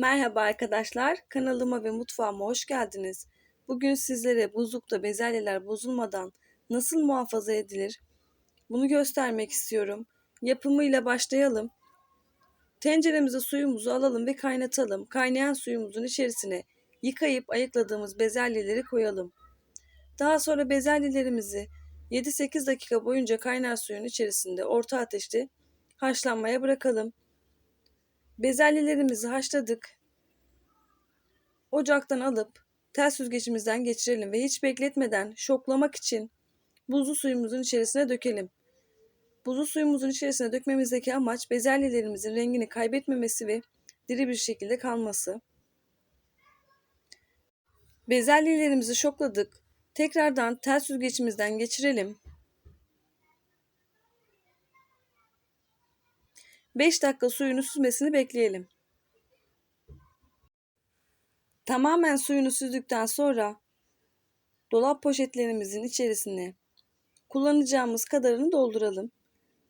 Merhaba arkadaşlar, kanalıma ve mutfağıma hoş geldiniz. Bugün sizlere buzlukta bezelyeler bozulmadan nasıl muhafaza edilir? Bunu göstermek istiyorum. Yapımıyla başlayalım. Tenceremize suyumuzu alalım ve kaynatalım. Kaynayan suyumuzun içerisine yıkayıp ayıkladığımız bezelyeleri koyalım. Daha sonra bezelyelerimizi 7-8 dakika boyunca kaynar suyun içerisinde orta ateşte haşlanmaya bırakalım. Bezelyelerimizi haşladık. Ocaktan alıp tel süzgecimizden geçirelim ve hiç bekletmeden şoklamak için buzlu suyumuzun içerisine dökelim. Buzlu suyumuzun içerisine dökmemizdeki amaç bezelyelerimizin rengini kaybetmemesi ve diri bir şekilde kalması. Bezelyelerimizi şokladık. Tekrardan tel süzgecimizden geçirelim. 5 dakika suyunu süzmesini bekleyelim. Tamamen suyunu süzdükten sonra dolap poşetlerimizin içerisine kullanacağımız kadarını dolduralım.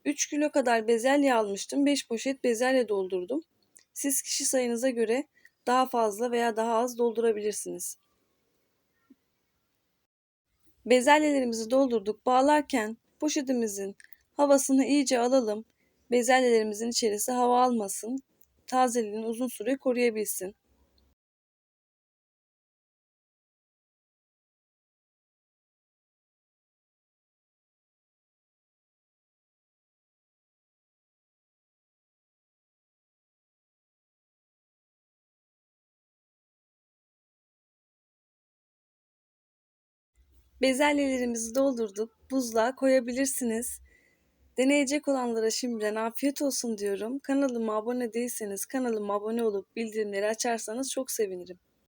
3 kilo kadar bezelye almıştım. 5 poşet bezelye doldurdum. Siz kişi sayınıza göre daha fazla veya daha az doldurabilirsiniz. Bezelyelerimizi doldurduk. Bağlarken poşetimizin havasını iyice alalım. Bezelyelerimizin içerisi hava almasın. Tazeliğini uzun süre koruyabilsin. Bezelyelerimizi doldurduk. Buzluğa koyabilirsiniz. Deneyecek olanlara şimdiden afiyet olsun diyorum. Kanalıma abone değilseniz kanalıma abone olup bildirimleri açarsanız çok sevinirim.